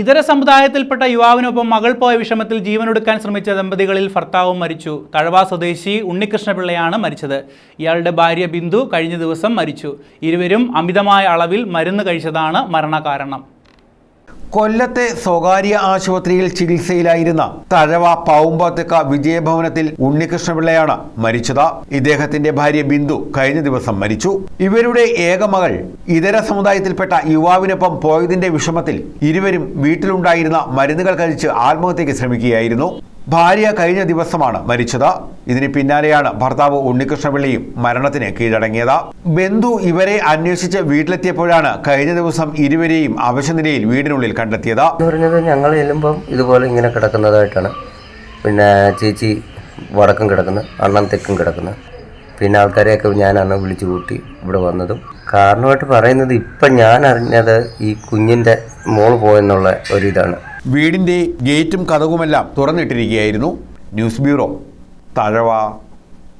ഇതര സമുദായത്തിൽപ്പെട്ട യുവാവിനൊപ്പം മകൾ പോയ വിഷമത്തിൽ ജീവനൊടുക്കാൻ ശ്രമിച്ച ദമ്പതികളിൽ ഭർത്താവും മരിച്ചു. തഴവ സ്വദേശി ഉണ്ണികൃഷ്ണപിള്ളയാണ് മരിച്ചത്. ഇയാളുടെ ഭാര്യ ബിന്ദു കഴിഞ്ഞ ദിവസം മരിച്ചു. ഇരുവരും അമിതമായ അളവിൽ മരുന്ന് കഴിച്ചതാണ് മരണകാരണം. കൊല്ലത്തെ സ്വകാര്യ ആശുപത്രിയിൽ ചികിത്സയിലായിരുന്ന തഴവ പാവുമ്പാത്തക്ക വിജയഭവനത്തിൽ ഉണ്ണികൃഷ്ണപിള്ളയാണ് മരിച്ചത്. ഇദ്ദേഹത്തിന്റെ ഭാര്യ ബിന്ദു കഴിഞ്ഞ ദിവസം മരിച്ചു. ഇവരുടെ ഏകമകൾ ഇതര സമുദായത്തിൽപ്പെട്ട യുവാവിനൊപ്പം പോയതിന്റെ വിഷമത്തിൽ ഇരുവരും വീട്ടിലുണ്ടായിരുന്ന മരുന്നുകൾ കഴിച്ച് ആത്മഹത്യയ്ക്ക് ശ്രമിക്കുകയായിരുന്നു. ഭാര്യ കഴിഞ്ഞ ദിവസമാണ് മരിച്ചത്. ഇതിന് പിന്നാലെയാണ് ഭർത്താവ് ഉണ്ണികൃഷ്ണപിള്ളിയും മരണത്തിന് കീഴടങ്ങിയത്. ബന്ധു ഇവരെ അന്വേഷിച്ച് വീട്ടിലെത്തിയപ്പോഴാണ് കഴിഞ്ഞ ദിവസം ഇരുവരെയും അവശനിലയിൽ വീടിനുള്ളിൽ കണ്ടെത്തിയത്. പറഞ്ഞത് ഞങ്ങൾ ചെല്ലുമ്പം ഇതുപോലെ ഇങ്ങനെ കിടക്കുന്നതായിട്ടാണ്. പിന്നെ ചേച്ചി വടക്കും കിടക്കുന്നു അണ്ണൻ തെക്കും കിടക്കുന്നു. പിന്നെ ആൾക്കാരെയൊക്കെ ഞാനാണ് വിളിച്ചു കൂട്ടി ഇവിടെ വന്നതും. കാരണമായിട്ട് പറയുന്നത് ഇപ്പം ഞാൻ അറിഞ്ഞത് ഈ കുഞ്ഞിന്റെ മോൾ പോയെന്നുള്ള ഒരിതാണ്. വീടിന്റെ ഗേറ്റും കഥകുമെല്ലാം തുറന്നിട്ടിരിക്കുകയായിരുന്നു ന്യൂസ് ബ്യൂറോ. തഴവ.